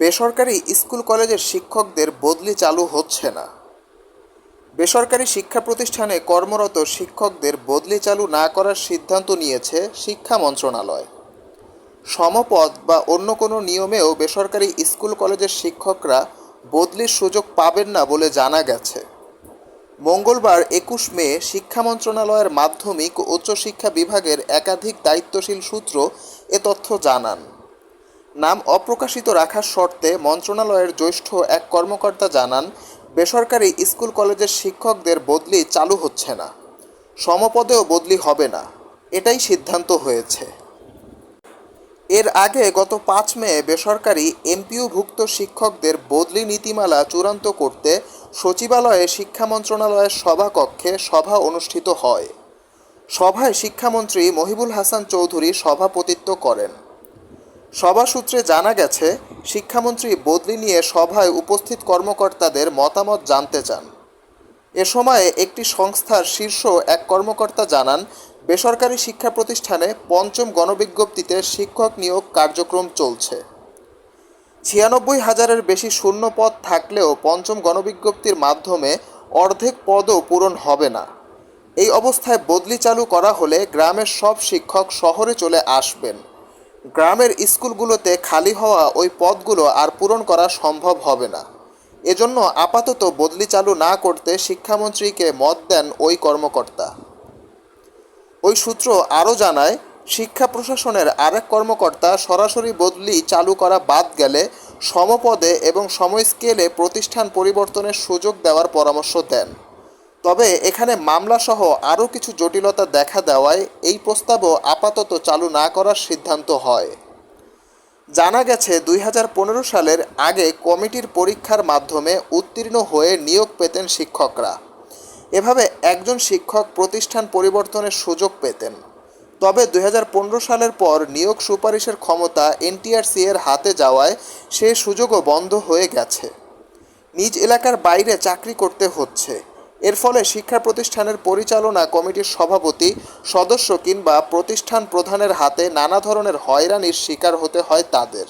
বেসরকারি স্কুল কলেজের শিক্ষকদের বদলি চালু হচ্ছে না। বেসরকারি শিক্ষা প্রতিষ্ঠানে কর্মরত শিক্ষকদের বদলি চালু না করার সিদ্ধান্ত নিয়েছে শিক্ষা মন্ত্রণালয়। সমপদ বা অন্য কোনো নিয়মেও বেসরকারি স্কুল কলেজের শিক্ষকরা বদলির সুযোগ পাবেন না বলে জানা গেছে। মঙ্গলবার একুশ মে শিক্ষা মন্ত্রণালয়ের মাধ্যমিক ও উচ্চশিক্ষা বিভাগের একাধিক দায়িত্বশীল সূত্র এ তথ্য জানান। নাম অপ্রকাশিত রাখার শর্তে মন্ত্রণালয়ের জ্যেষ্ঠ এক কর্মকর্তা জানান, বেসরকারি স্কুল কলেজের শিক্ষকদের বদলি চালু হচ্ছে না। সমপদেও বদলি হবে না। এটাই সিদ্ধান্ত হয়েছে। এর আগে গত পাঁচ মে বেসরকারি এমপিওভুক্ত শিক্ষকদের বদলি নীতিমালা চূড়ান্ত করতে সচিবালয়ে শিক্ষা মন্ত্রণালয়ের সভাকক্ষে সভা অনুষ্ঠিত হয়। সভায় শিক্ষামন্ত্রী মহিবুল হাসান চৌধুরী সভাপতিত্ব করেন। সভা সূত্রে জানা গেছে, শিক্ষামন্ত্রী বদলি নিয়ে সভায় উপস্থিত কর্মকর্তাদের মতামত জানতে চান। এ সময়ে একটি সংস্থার শীর্ষ এক কর্মকর্তা জানান, বেসরকারি শিক্ষা প্রতিষ্ঠানে পঞ্চম গণবিজ্ঞপ্তিতে শিক্ষক নিয়োগ কার্যক্রম চলছে। ছিয়ানব্বই হাজারের বেশি শূন্য পদ থাকলেও পঞ্চম গণবিজ্ঞপ্তির মাধ্যমে অর্ধেক পদও পূরণ হবে না। এই অবস্থায় বদলি চালু করা হলে গ্রামের সব শিক্ষক শহরে চলে আসবেন। গ্রামের স্কুলগুলোতে খালি হওয়া ওই পদগুলো আর পূরণ করা সম্ভব হবে না। এজন্য আপাতত বদলি চালু না করতে শিক্ষামন্ত্রীকে মত দেন ওই কর্মকর্তা। ওই সূত্র আরও জানায়, শিক্ষা প্রশাসনের আরেক কর্মকর্তা সরাসরি বদলি চালু করা বাদ গেলে সমপদে এবং সময় স্কেলে প্রতিষ্ঠান পরিবর্তনের সুযোগ দেওয়ার পরামর্শ দেন। তবে এখানে মামলাসহ আরও কিছু জটিলতা দেখা দেওয়ায় এই প্রস্তাবও আপাতত চালু না করার সিদ্ধান্ত হয়। জানা গেছে, দুই হাজার পনেরো সালের আগে কমিটির পরীক্ষার মাধ্যমে উত্তীর্ণ হয়ে নিয়োগ পেতেন শিক্ষকরা। এভাবে একজন শিক্ষক প্রতিষ্ঠান পরিবর্তনের সুযোগ পেতেন। তবে দুই হাজার পনেরো সালের পর নিয়োগ সুপারিশের ক্ষমতা এনটিআরসি এর হাতে যাওয়ায় সে সুযোগও বন্ধ হয়ে গেছে। নিজ এলাকার বাইরে চাকরি করতে হচ্ছে। এর ফলে শিক্ষা প্রতিষ্ঠানের পরিচালনা কমিটির সভাপতি, সদস্য কিংবা প্রতিষ্ঠান প্রধানের হাতে নানা ধরনের হয়রানির শিকার হতে হয় তাদের।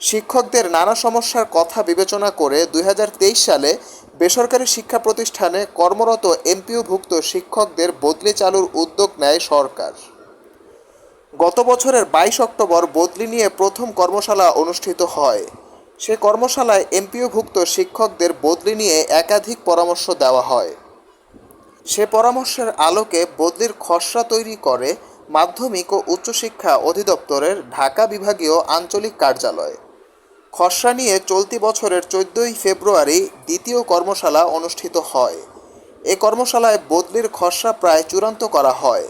শিক্ষকদের নানা সমস্যার কথা বিবেচনা করে দুই হাজার তেইশ সালে বেসরকারি শিক্ষা প্রতিষ্ঠানে কর্মরত এমপিওভুক্ত শিক্ষকদের বদলি চালুর উদ্যোগ নেয় সরকার। গত বছরের বাইশ অক্টোবর বদলি নিয়ে প্রথম কর্মশালা অনুষ্ঠিত হয়। সে কর্মশালায় এমপিওভুক্ত শিক্ষকদের বদলি নিয়ে একাধিক পরামর্শ দেওয়া হয়। সে পরামর্শের আলোকে বদলির খসড়া তৈরি করে মাধ্যমিক ও উচ্চশিক্ষা অধিদপ্তরের ঢাকা বিভাগীয় আঞ্চলিক কার্যালয়। খসড়া নিয়ে চলতি বছরের চোদ্দোই ফেব্রুয়ারি দ্বিতীয় কর্মশালা অনুষ্ঠিত হয়। এ কর্মশালায় বদলির খসড়া প্রায় চূড়ান্ত করা হয়।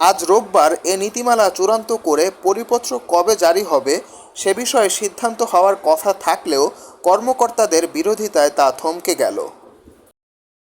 আজ রোববার এ নীতিমালা চূড়ান্ত করে পরিপত্র কবে জারি হবে সে বিষয়ে সিদ্ধান্ত হওয়ার কথা থাকলেও কর্মকর্তাদের বিরোধিতায় তা থমকে গেল।